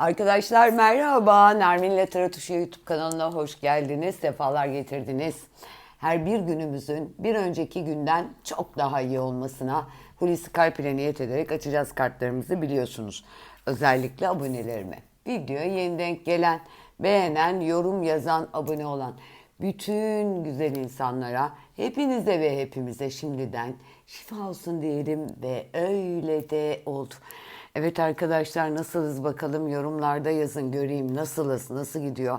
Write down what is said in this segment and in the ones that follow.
Arkadaşlar merhaba. Nermin Literatuşu YouTube kanalına hoş geldiniz. Sefalar getirdiniz. Her bir günümüzün bir önceki günden çok daha iyi olmasına Hulusi Kalp ile niyet ederek açacağız kartlarımızı biliyorsunuz. Özellikle abonelerime. Videoya yeni denk gelen, beğenen, yorum yazan, abone olan bütün güzel insanlara, hepinize ve hepimize şimdiden şifa olsun diyelim ve öyle de oldu. Evet arkadaşlar nasılız bakalım yorumlarda yazın göreyim nasılız, nasıl gidiyor?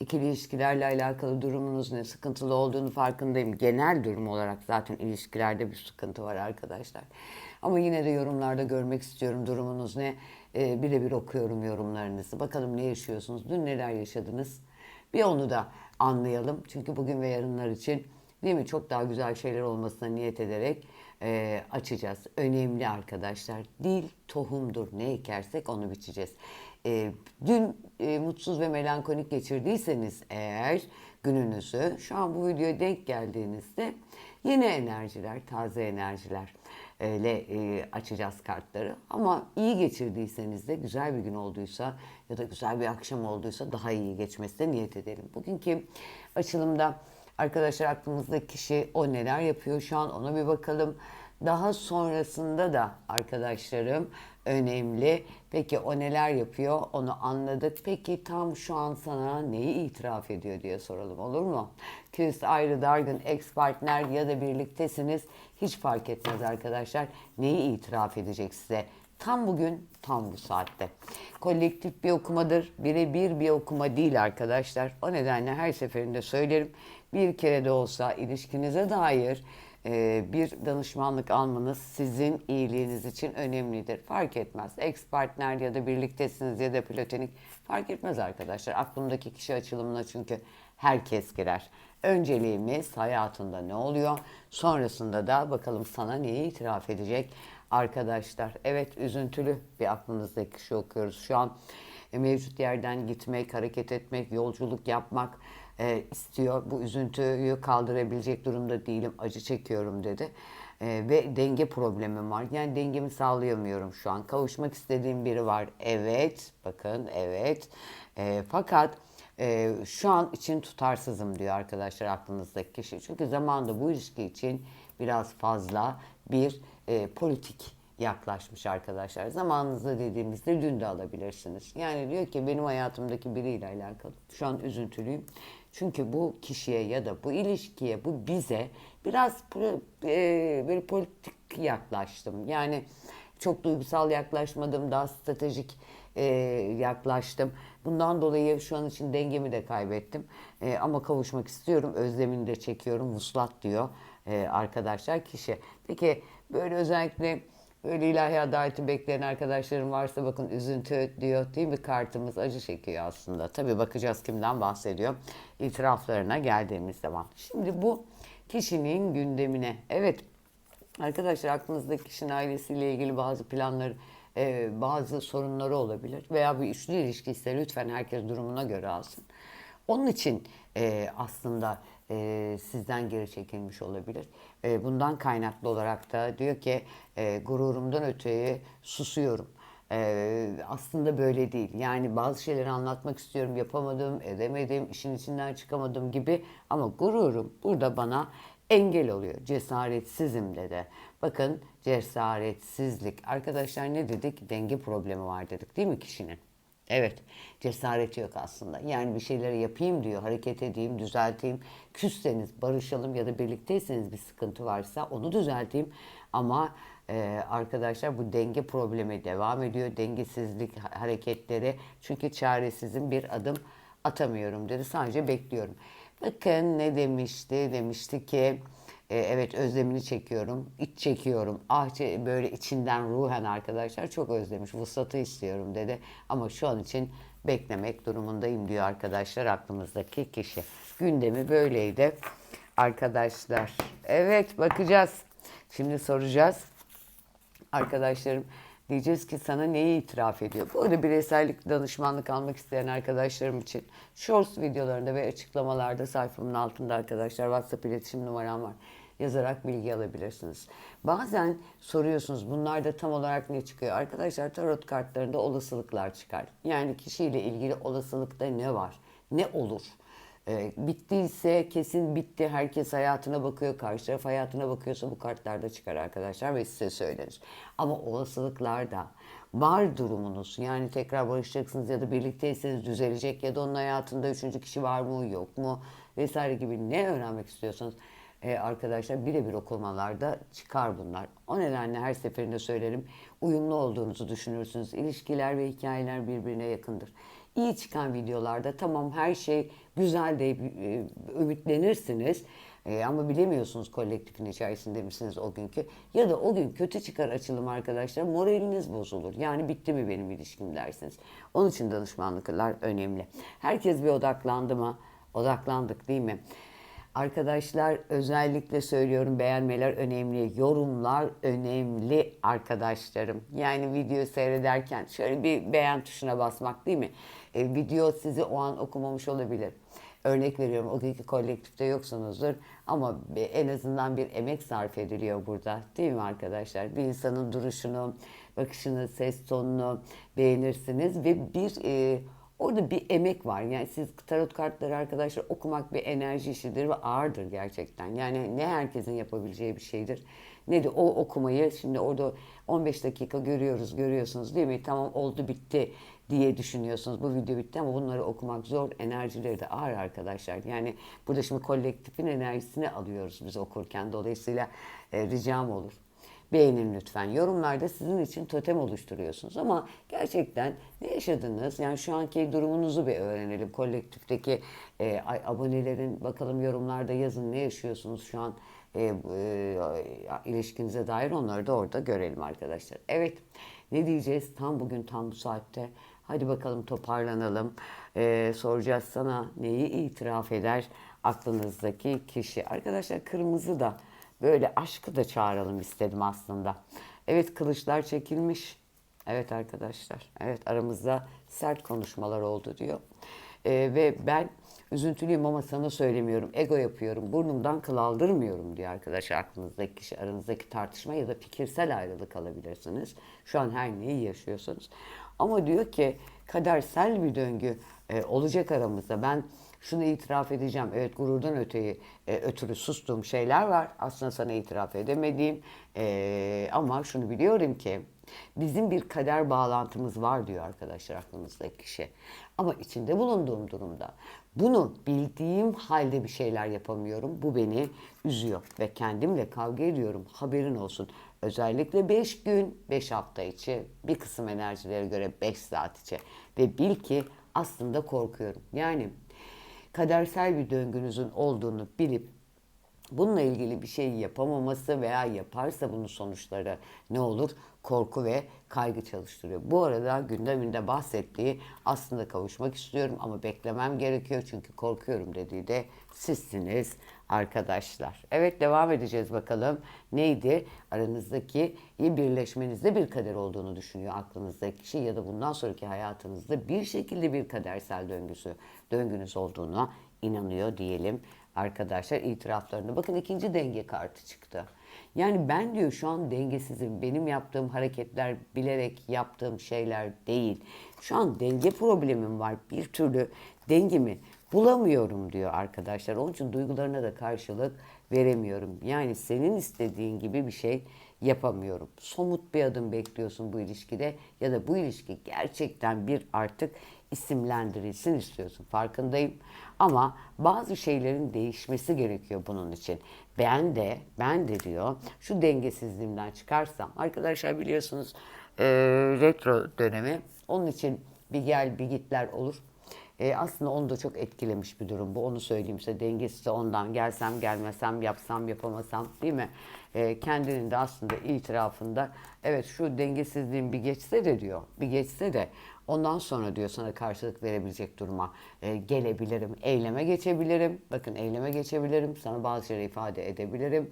İkili ilişkilerle alakalı durumunuz ne sıkıntılı olduğunu farkındayım. Genel durum olarak zaten ilişkilerde bir sıkıntı var arkadaşlar. Ama yine de yorumlarda görmek istiyorum durumunuz ne. Ee, birebir okuyorum yorumlarınızı. Bakalım ne yaşıyorsunuz, dün neler yaşadınız? Bir onu da anlayalım. Çünkü bugün ve yarınlar için değil mi çok daha güzel şeyler olmasına niyet ederek e, açacağız. Önemli arkadaşlar. Dil tohumdur. Ne ekersek onu biçeceğiz. E, dün e, mutsuz ve melankolik geçirdiyseniz eğer gününüzü şu an bu videoya denk geldiğinizde yeni enerjiler, taze enerjiler ile e, açacağız kartları. Ama iyi geçirdiyseniz de güzel bir gün olduysa ya da güzel bir akşam olduysa daha iyi geçmesine niyet edelim. Bugünkü açılımda arkadaşlar aklımızdaki kişi o neler yapıyor şu an ona bir bakalım. Daha sonrasında da arkadaşlarım önemli. Peki o neler yapıyor onu anladık. Peki tam şu an sana neyi itiraf ediyor diye soralım olur mu? Küs, ayrı, dargın, ex partner ya da birliktesiniz hiç fark etmez arkadaşlar. Neyi itiraf edecek size? Tam bugün, tam bu saatte. Kolektif bir okumadır, birebir bir okuma değil arkadaşlar. O nedenle her seferinde söylerim. Bir kere de olsa ilişkinize dair bir danışmanlık almanız sizin iyiliğiniz için önemlidir. Fark etmez. Ex partner ya da birliktesiniz ya da platonik fark etmez arkadaşlar. Aklımdaki kişi açılımına çünkü herkes girer. Önceliğimiz hayatında ne oluyor? Sonrasında da bakalım sana neyi itiraf edecek arkadaşlar. Evet üzüntülü bir aklınızdaki kişi okuyoruz şu an. E, mevcut yerden gitmek, hareket etmek, yolculuk yapmak e, istiyor. Bu üzüntüyü kaldırabilecek durumda değilim, acı çekiyorum dedi. E, ve denge problemim var. Yani dengemi sağlayamıyorum şu an. Kavuşmak istediğim biri var. Evet, bakın evet. E, fakat e, şu an için tutarsızım diyor arkadaşlar aklınızdaki kişi. Çünkü zamanında bu ilişki için biraz fazla bir e, politik yaklaşmış arkadaşlar. Zamanınızda dediğimizde dün de alabilirsiniz. Yani diyor ki benim hayatımdaki biriyle alakalı. Şu an üzüntülüyüm. Çünkü bu kişiye ya da bu ilişkiye, bu bize biraz e, böyle politik yaklaştım. Yani çok duygusal yaklaşmadım, daha stratejik e, yaklaştım. Bundan dolayı şu an için dengemi de kaybettim. E, ama kavuşmak istiyorum, özlemini de çekiyorum. Vuslat diyor e, arkadaşlar kişi. Peki böyle özellikle böyle ilahi adaleti bekleyen arkadaşlarım varsa bakın üzüntü diyor değil mi kartımız acı çekiyor aslında. Tabii bakacağız kimden bahsediyor itiraflarına geldiğimiz zaman. Şimdi bu kişinin gündemine evet Arkadaşlar aklınızdaki kişinin ailesiyle ilgili bazı planları, e, bazı sorunları olabilir. Veya bir üçlü ilişki ise lütfen herkes durumuna göre alsın. Onun için e, aslında e, sizden geri çekilmiş olabilir. E, bundan kaynaklı olarak da diyor ki e, gururumdan öteye susuyorum. Ee, aslında böyle değil. Yani bazı şeyleri anlatmak istiyorum, yapamadım, edemedim, işin içinden çıkamadım gibi. Ama gururum burada bana engel oluyor. Cesaretsizim dedi. Bakın cesaretsizlik. Arkadaşlar ne dedik? Denge problemi var dedik değil mi kişinin? Evet, cesareti yok aslında. Yani bir şeyleri yapayım diyor, hareket edeyim, düzelteyim. Küsseniz, barışalım ya da birlikteyseniz bir sıkıntı varsa onu düzelteyim. Ama e, arkadaşlar bu denge problemi devam ediyor. Dengesizlik ha- hareketleri. Çünkü çaresizim bir adım atamıyorum dedi. Sadece bekliyorum. Bakın ne demişti? Demişti ki e, evet özlemini çekiyorum, iç çekiyorum. Ah çe- böyle içinden ruhen arkadaşlar çok özlemiş. Vuslatı istiyorum dedi. Ama şu an için beklemek durumundayım diyor arkadaşlar aklımızdaki kişi. Gündemi böyleydi arkadaşlar. Evet bakacağız. Şimdi soracağız arkadaşlarım diyeceğiz ki sana neyi itiraf ediyor? Bu arada bireysellik danışmanlık almak isteyen arkadaşlarım için shorts videolarında ve açıklamalarda sayfamın altında arkadaşlar WhatsApp iletişim numaram var. Yazarak bilgi alabilirsiniz. Bazen soruyorsunuz bunlarda tam olarak ne çıkıyor? Arkadaşlar tarot kartlarında olasılıklar çıkar. Yani kişiyle ilgili olasılıkta ne var? Ne olur? E, bittiyse kesin bitti. Herkes hayatına bakıyor. Karşı taraf hayatına bakıyorsa bu kartlarda çıkar arkadaşlar ve size söylenir. Ama olasılıklarda var durumunuz. Yani tekrar barışacaksınız ya da birlikteyseniz düzelecek ya da onun hayatında üçüncü kişi var mı yok mu vesaire gibi ne öğrenmek istiyorsanız e, arkadaşlar birebir okumalarda çıkar bunlar. O nedenle her seferinde söylerim uyumlu olduğunuzu düşünürsünüz. İlişkiler ve hikayeler birbirine yakındır. İyi çıkan videolarda tamam her şey güzel deyip e, ümitlenirsiniz. E, ama bilemiyorsunuz kolektifin içerisinde misiniz o günkü. Ya da o gün kötü çıkar açılım arkadaşlar moraliniz bozulur. Yani bitti mi benim ilişkim dersiniz. Onun için danışmanlıklar önemli. Herkes bir odaklandı mı? Odaklandık değil mi? Arkadaşlar özellikle söylüyorum beğenmeler önemli, yorumlar önemli arkadaşlarım. Yani video seyrederken şöyle bir beğen tuşuna basmak değil mi? E, video sizi o an okumamış olabilir. Örnek veriyorum o günkü kolektifte yoksunuzdur ama en azından bir emek sarf ediliyor burada değil mi arkadaşlar? Bir insanın duruşunu, bakışını, ses tonunu beğenirsiniz ve bir e, orada bir emek var. Yani siz tarot kartları arkadaşlar okumak bir enerji işidir ve ağırdır gerçekten. Yani ne herkesin yapabileceği bir şeydir. Ne de o okumayı şimdi orada 15 dakika görüyoruz, görüyorsunuz değil mi? Tamam oldu bitti diye düşünüyorsunuz. Bu video bitti ama bunları okumak zor. Enerjileri de ağır arkadaşlar. Yani burada şimdi kolektifin enerjisini alıyoruz biz okurken. Dolayısıyla e, ricam olur. Beğenin lütfen. Yorumlarda sizin için totem oluşturuyorsunuz ama gerçekten ne yaşadınız? Yani şu anki durumunuzu bir öğrenelim. Kolektifteki e, abonelerin bakalım yorumlarda yazın ne yaşıyorsunuz şu an e, e, ilişkinize dair onları da orada görelim arkadaşlar. Evet ne diyeceğiz tam bugün tam bu saatte? Hadi bakalım toparlanalım. E, soracağız sana neyi itiraf eder aklınızdaki kişi. Arkadaşlar kırmızı da böyle aşkı da çağıralım istedim aslında. Evet kılıçlar çekilmiş. Evet arkadaşlar. Evet aramızda sert konuşmalar oldu diyor. Ee, ve ben üzüntülüyüm ama sana söylemiyorum. Ego yapıyorum. Burnumdan kıl aldırmıyorum diyor arkadaşlar. Aklınızdaki kişi aranızdaki tartışma ya da fikirsel ayrılık alabilirsiniz. Şu an her neyi yaşıyorsunuz. Ama diyor ki kadersel bir döngü e, olacak aramızda. Ben şunu itiraf edeceğim. Evet gururdan öteyi e, ötürü sustuğum şeyler var. Aslında sana itiraf edemediğim. E, ama şunu biliyorum ki bizim bir kader bağlantımız var diyor arkadaşlar aklınızdaki kişi. Ama içinde bulunduğum durumda bunu bildiğim halde bir şeyler yapamıyorum. Bu beni üzüyor ve kendimle kavga ediyorum. Haberin olsun. Özellikle 5 gün, 5 hafta içi, bir kısım enerjilere göre 5 saat içi. Ve bil ki aslında korkuyorum. Yani kadersel bir döngünüzün olduğunu bilip bununla ilgili bir şey yapamaması veya yaparsa bunun sonuçları ne olur? Korku ve kaygı çalıştırıyor. Bu arada gündeminde bahsettiği aslında kavuşmak istiyorum ama beklemem gerekiyor çünkü korkuyorum dediği de sizsiniz arkadaşlar. Evet devam edeceğiz bakalım. Neydi? Aranızdaki iyi birleşmenizde bir kader olduğunu düşünüyor aklınızdaki kişi ya da bundan sonraki hayatınızda bir şekilde bir kadersel döngüsü, döngünüz olduğuna inanıyor diyelim arkadaşlar itiraflarında. Bakın ikinci denge kartı çıktı. Yani ben diyor şu an dengesizim. Benim yaptığım hareketler bilerek yaptığım şeyler değil. Şu an denge problemim var. Bir türlü dengemi bulamıyorum diyor arkadaşlar. Onun için duygularına da karşılık veremiyorum. Yani senin istediğin gibi bir şey yapamıyorum. Somut bir adım bekliyorsun bu ilişkide ya da bu ilişki gerçekten bir artık isimlendirilsin istiyorsun. Farkındayım. Ama bazı şeylerin değişmesi gerekiyor bunun için. Ben de, ben de diyor şu dengesizliğimden çıkarsam. Arkadaşlar biliyorsunuz e, retro dönemi. Onun için bir gel bir gitler olur. E, aslında onu da çok etkilemiş bir durum bu. Onu söyleyeyim size. Dengesi de ondan. Gelsem gelmesem, yapsam yapamasam değil mi? E, kendinin de aslında itirafında evet şu dengesizliğin bir geçse de diyor. Bir geçse de ondan sonra diyor sana karşılık verebilecek duruma e, gelebilirim. Eyleme geçebilirim. Bakın eyleme geçebilirim. Sana bazı şeyleri ifade edebilirim.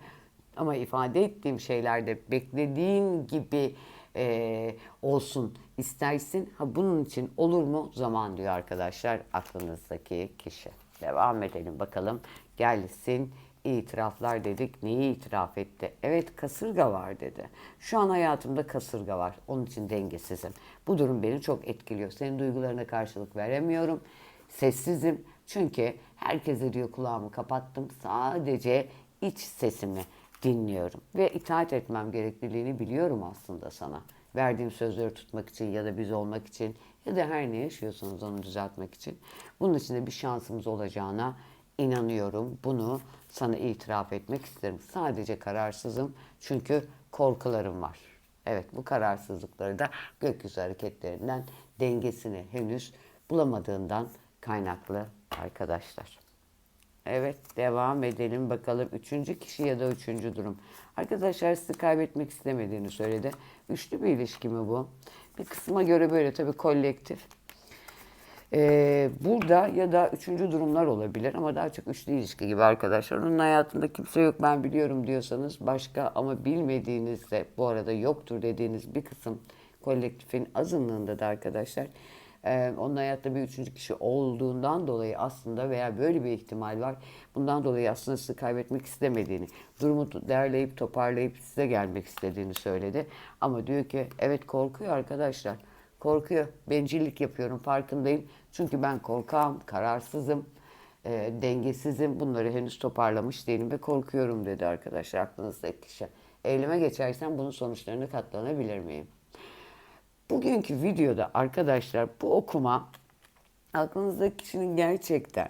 Ama ifade ettiğim şeylerde beklediğin gibi e, olsun istersin. Ha bunun için olur mu zaman diyor arkadaşlar aklınızdaki kişi. Devam edelim bakalım gelsin İtiraflar dedik. Neyi itiraf etti? Evet kasırga var dedi. Şu an hayatımda kasırga var. Onun için dengesizim. Bu durum beni çok etkiliyor. Senin duygularına karşılık veremiyorum. Sessizim. Çünkü herkese diyor kulağımı kapattım. Sadece iç sesimi dinliyorum. Ve itaat etmem gerekliliğini biliyorum aslında sana. Verdiğim sözleri tutmak için ya da biz olmak için ya da her ne yaşıyorsanız onu düzeltmek için. Bunun için de bir şansımız olacağına inanıyorum. Bunu sana itiraf etmek isterim. Sadece kararsızım çünkü korkularım var. Evet bu kararsızlıkları da gökyüzü hareketlerinden dengesini henüz bulamadığından kaynaklı arkadaşlar. Evet devam edelim bakalım. Üçüncü kişi ya da üçüncü durum. Arkadaşlar sizi kaybetmek istemediğini söyledi. Üçlü bir ilişki mi bu? Bir kısma göre böyle tabii kolektif. Ee, burada ya da üçüncü durumlar olabilir ama daha çok üçlü ilişki gibi arkadaşlar. Onun hayatında kimse yok ben biliyorum diyorsanız başka ama bilmediğinizde bu arada yoktur dediğiniz bir kısım kolektifin azınlığında da arkadaşlar e, onun hayatta bir üçüncü kişi olduğundan dolayı aslında veya böyle bir ihtimal var. Bundan dolayı aslında sizi kaybetmek istemediğini, durumu derleyip toparlayıp size gelmek istediğini söyledi. Ama diyor ki evet korkuyor arkadaşlar. Korkuyor. Bencillik yapıyorum farkındayım. Çünkü ben korkağım, kararsızım, e, dengesizim. Bunları henüz toparlamış değilim ve korkuyorum dedi arkadaşlar aklınızdaki kişi. Eyleme geçersem bunun sonuçlarını katlanabilir miyim? Bugünkü videoda arkadaşlar bu okuma aklınızdaki kişinin gerçekten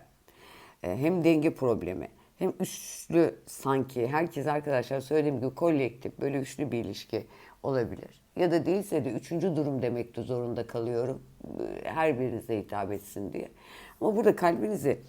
e, hem denge problemi hem üçlü sanki herkes arkadaşlar söylediğim gibi kolektif böyle üçlü bir ilişki olabilir. Ya da değilse de üçüncü durum demekte zorunda kalıyorum. e, Her birinize hitap etsin diye. Ama burada kalbinizi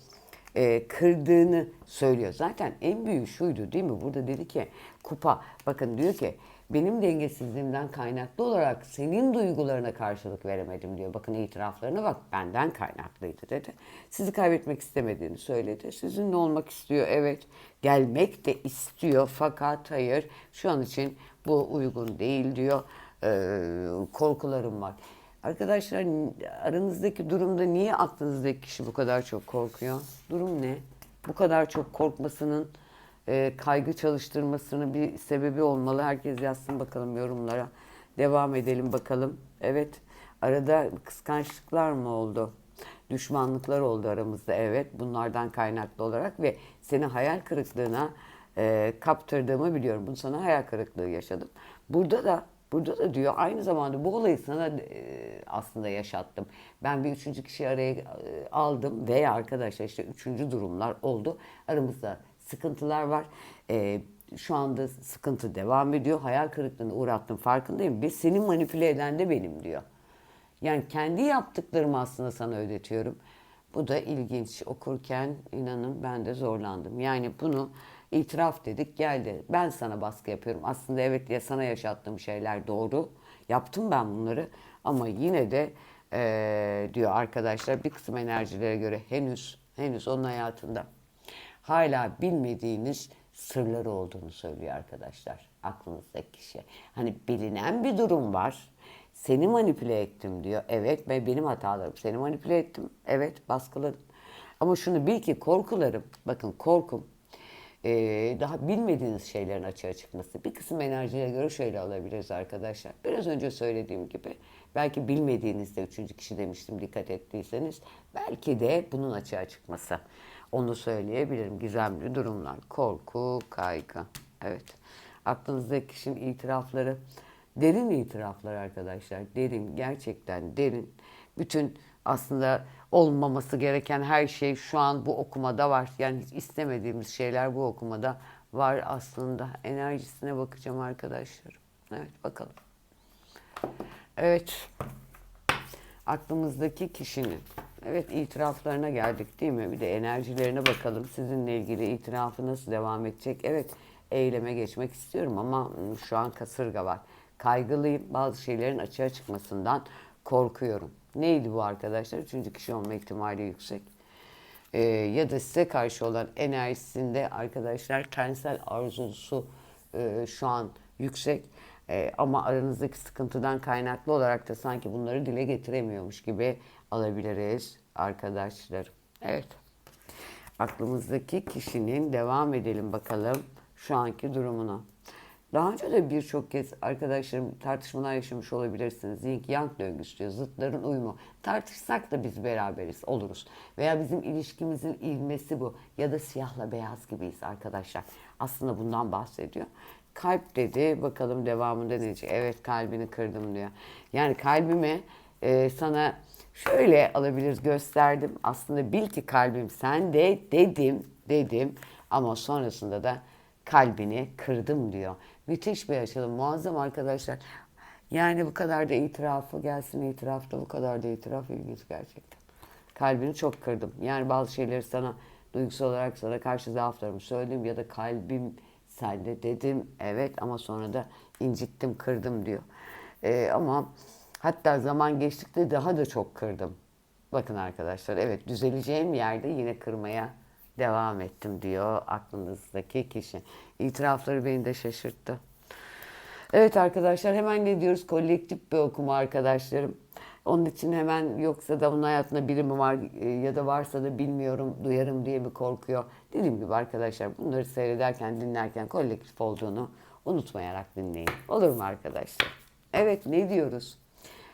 e, kırdığını söylüyor. Zaten en büyük şuydu değil mi? Burada dedi ki kupa bakın diyor ki benim dengesizliğimden kaynaklı olarak senin duygularına karşılık veremedim diyor. Bakın itiraflarına bak benden kaynaklıydı dedi. Sizi kaybetmek istemediğini söyledi. Sizinle olmak istiyor evet. Gelmek de istiyor fakat hayır şu an için bu uygun değil diyor. Ee, korkularım var. Arkadaşlar aranızdaki durumda niye aklınızdaki kişi bu kadar çok korkuyor? Durum ne? Bu kadar çok korkmasının e, kaygı çalıştırmasının bir sebebi olmalı. Herkes yazsın bakalım yorumlara. Devam edelim bakalım. Evet arada kıskançlıklar mı oldu? Düşmanlıklar oldu aramızda evet. Bunlardan kaynaklı olarak ve seni hayal kırıklığına e, kaptırdığımı biliyorum. Bunu sana hayal kırıklığı yaşadım. Burada da Burada da diyor aynı zamanda bu olayı sana e, aslında yaşattım. Ben bir üçüncü kişi araya e, aldım veya arkadaşlar işte üçüncü durumlar oldu. Aramızda sıkıntılar var. E, şu anda sıkıntı devam ediyor. Hayal kırıklığına uğrattım farkındayım. Ve seni manipüle eden de benim diyor. Yani kendi yaptıklarımı aslında sana ödetiyorum. Bu da ilginç. Okurken inanın ben de zorlandım. Yani bunu itiraf dedik geldi. Ben sana baskı yapıyorum. Aslında evet ya sana yaşattığım şeyler doğru. Yaptım ben bunları. Ama yine de eee, diyor arkadaşlar bir kısım enerjilere göre henüz henüz onun hayatında hala bilmediğiniz sırları olduğunu söylüyor arkadaşlar. Aklınızdaki kişi. Hani bilinen bir durum var. Seni manipüle ettim diyor. Evet ve benim hatalarım. Seni manipüle ettim. Evet baskıladım. Ama şunu bil ki korkularım, bakın korkum eee, daha bilmediğiniz şeylerin açığa çıkması. Bir kısım enerjiye göre şöyle alabiliriz arkadaşlar. Biraz önce söylediğim gibi belki bilmediğinizde üçüncü kişi demiştim dikkat ettiyseniz belki de bunun açığa çıkması. Onu söyleyebilirim. Gizemli durumlar. Korku, kaygı. Evet. Aklınızdaki kişinin itirafları derin itiraflar arkadaşlar. Derin, gerçekten derin. Bütün aslında olmaması gereken her şey şu an bu okumada var. Yani hiç istemediğimiz şeyler bu okumada var aslında. Enerjisine bakacağım arkadaşlar. Evet bakalım. Evet. Aklımızdaki kişinin evet itiraflarına geldik değil mi? Bir de enerjilerine bakalım. Sizinle ilgili itirafı nasıl devam edecek? Evet eyleme geçmek istiyorum ama ım, şu an kasırga var. Kaygılıyım. Bazı şeylerin açığa çıkmasından korkuyorum. Neydi bu arkadaşlar? Üçüncü kişi olma ihtimali yüksek. Ee, ya da size karşı olan enerjisinde arkadaşlar kentsel arzusu e, şu an yüksek. E, ama aranızdaki sıkıntıdan kaynaklı olarak da sanki bunları dile getiremiyormuş gibi alabiliriz arkadaşlar. Evet. aklımızdaki kişinin devam edelim bakalım şu anki durumuna. Daha önce de birçok kez arkadaşlarım tartışmalar yaşamış olabilirsiniz. Yin yang döngüsü diyor, zıtların uyumu. Tartışsak da biz beraberiz, oluruz. Veya bizim ilişkimizin ilmesi bu. Ya da siyahla beyaz gibiyiz arkadaşlar. Aslında bundan bahsediyor. Kalp dedi, bakalım devamında ne diyecek? Evet kalbini kırdım diyor. Yani kalbimi e, sana şöyle alabiliriz, gösterdim. Aslında bil ki kalbim sende dedim, dedim. Ama sonrasında da kalbini kırdım diyor. Müthiş bir açılım. Muazzam arkadaşlar. Yani bu kadar da itirafı gelsin itirafta bu kadar da itiraf ilginç gerçekten. Kalbini çok kırdım. Yani bazı şeyleri sana duygusal olarak sana karşı zaaflarımı söyledim ya da kalbim sende dedim. Evet ama sonra da incittim, kırdım diyor. Ee, ama hatta zaman geçtikçe daha da çok kırdım. Bakın arkadaşlar evet düzeleceğim yerde yine kırmaya devam ettim diyor aklınızdaki kişi. İtirafları beni de şaşırttı. Evet arkadaşlar hemen ne diyoruz? Kolektif bir okuma arkadaşlarım. Onun için hemen yoksa da onun hayatında biri mi var e, ya da varsa da bilmiyorum, duyarım diye mi korkuyor? Dediğim gibi arkadaşlar bunları seyrederken, dinlerken kolektif olduğunu unutmayarak dinleyin. Olur mu arkadaşlar? Evet ne diyoruz?